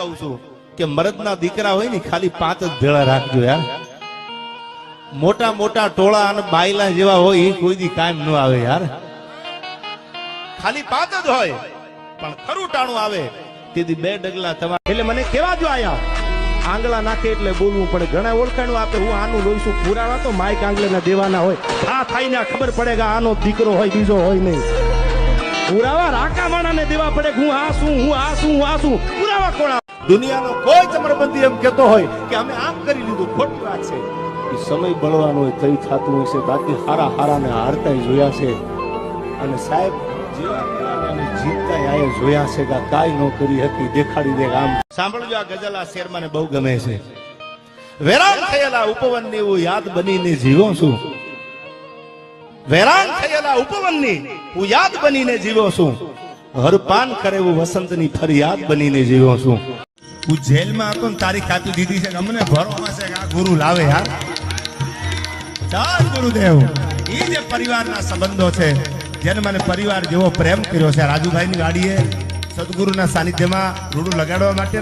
કહું છું કે મરદના દીકરા હોય ને ખાલી પાંચ જ ભેળા રાખજો યાર. મોટા મોટા ટોળા અને બાયલા જેવા હોય કોઈ દી કાયમ ન આવે યાર. ખાલી પાંચ જ હોય, પણ ખરું ટાણું આવે. તેથી બે ડગલા તમારે એટલે મને કેવા જો આયા? આંગળા નાખે એટલે બોલવું પડે. ઘણા ઓળખાણું આપે, હું આનું લોહીશું પુરાવા? તો માઇક આંગળીના દેવાના હોય. આ થાઈને ખબર પડે કે આનો દીકરો હોય, બીજો હોય નહીં. પુરાવા રાકા માણાને દેવા પડે કે હું આ શું હું આ શું હું આ શું પુરાવા કોણ દુનિયાનો કોઈ ચમરબંધી એમ કહેતો હોય કે અમે આમ કરી લીધું ખોટી વાત છે. એ સમય બળવાનો હોય તઈ થતું હોય છે બાકી હારા હારાને હારતા જોયા છે. અને સાહેબ જીતતા આયે જોયા છે કે કાંઈ ન કરી હતી દેખાડી દે આમ સાંભળજો આ ગઝલ આ શેર મને બહુ ગમે છે. વેરાન થયેલા ઉપવનની હું યાદ બનીને જીવો છું. વેરાન થયેલા ઉપવનની હું યાદ બનીને જીવો છું. હરપાન કરે એવું વસંતની ફરિયાદ બનીને જીવો છું. હું જેલમાં હતો ને તારીખ દીધી છે અમને ભરોમાં છે ગુરુ લાવે યાર. ચાલ ગુરુદેવ. એ જે પરિવારના સંબંધો છે, જેને મને પરિવાર જેવો પ્રેમ કર્યો છે, રાજુભાઈની ગાડીએ સદગુરુના સાનિધ્યમાં રૂડું લગાડવા માટે